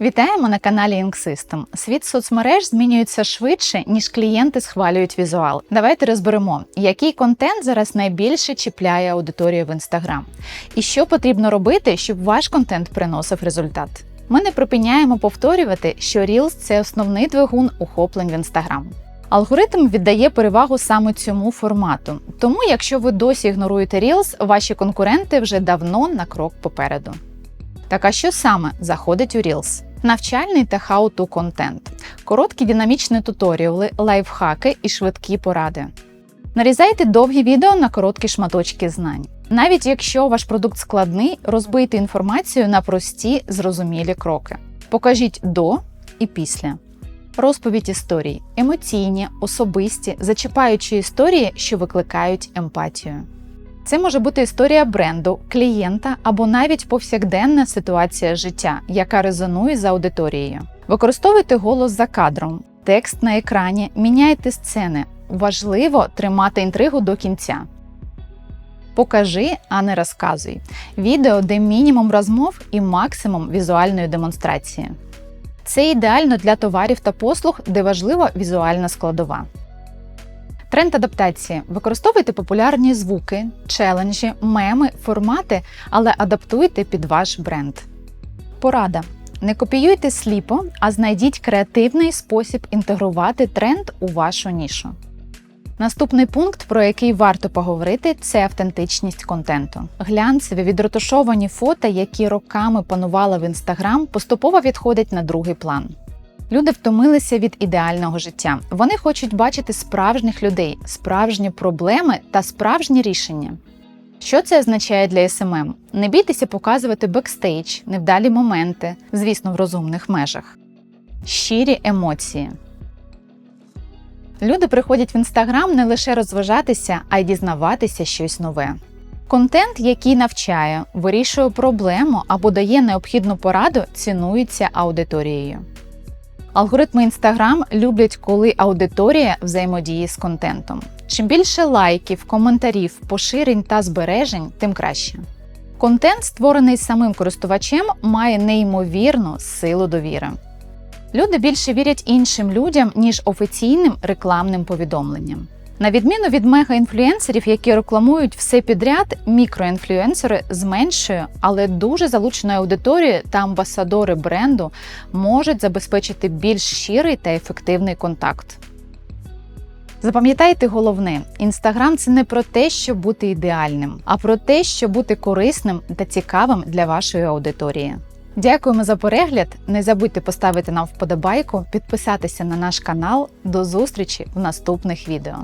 Вітаємо на каналі Inksystem. Світ соцмереж змінюється швидше, ніж клієнти схвалюють візуал. Давайте розберемо, який контент зараз найбільше чіпляє аудиторію в Instagram. І що потрібно робити, щоб ваш контент приносив результат. Ми не припиняємо повторювати, що Reels – це основний двигун охоплень в Instagram. Алгоритм віддає перевагу саме цьому формату. Тому, якщо ви досі ігноруєте Reels, ваші конкуренти вже давно на крок попереду. Так а що саме заходить у Reels? Навчальний та how-to контент, короткі динамічні туторіали, лайфхаки і швидкі поради. Нарізайте довгі відео на короткі шматочки знань. Навіть якщо ваш продукт складний, розбийте інформацію на прості, зрозумілі кроки. Покажіть до і після. Розповідь історій емоційні, особисті, зачіпаючі історії, що викликають емпатію. Це може бути історія бренду, клієнта або навіть повсякденна ситуація життя, яка резонує з аудиторією. Використовуйте голос за кадром, текст на екрані, міняйте сцени. Важливо тримати інтригу до кінця. Покажи, а не розказуй. Відео, де мінімум розмов і максимум візуальної демонстрації. Це ідеально для товарів та послуг, де важлива візуальна складова. Тренд адаптації. Використовуйте популярні звуки, челенджі, меми, формати, але адаптуйте під ваш бренд. Порада. Не копіюйте сліпо, а знайдіть креативний спосіб інтегрувати тренд у вашу нішу. Наступний пункт, про який варто поговорити, це автентичність контенту. Глянцеві відретушовані фото, які роками панували в інстаграм, поступово відходять на другий план. Люди втомилися від ідеального життя. Вони хочуть бачити справжніх людей, справжні проблеми та справжні рішення. Що це означає для СММ? Не бійтеся показувати бекстейдж, невдалі моменти, звісно, в розумних межах, щирі емоції. Люди приходять в інстаграм не лише розважатися, а й дізнаватися щось нове. Контент, який навчає, вирішує проблему або дає необхідну пораду, цінується аудиторією. Алгоритми Instagram люблять, коли аудиторія взаємодіє з контентом. Чим більше лайків, коментарів, поширень та збережень, тим краще. Контент, створений самим користувачем, має неймовірну силу довіри. Люди більше вірять іншим людям, ніж офіційним рекламним повідомленням. На відміну від мегаінфлюенсерів, які рекламують все підряд, мікроінфлюенсери з меншою, але дуже залученою аудиторією та амбасадори бренду можуть забезпечити більш щирий та ефективний контакт. Запам'ятайте головне: інстаграм це не про те, щоб бути ідеальним, а про те, щоб бути корисним та цікавим для вашої аудиторії. Дякуємо за перегляд. Не забудьте поставити нам вподобайку, підписатися на наш канал. До зустрічі в наступних відео.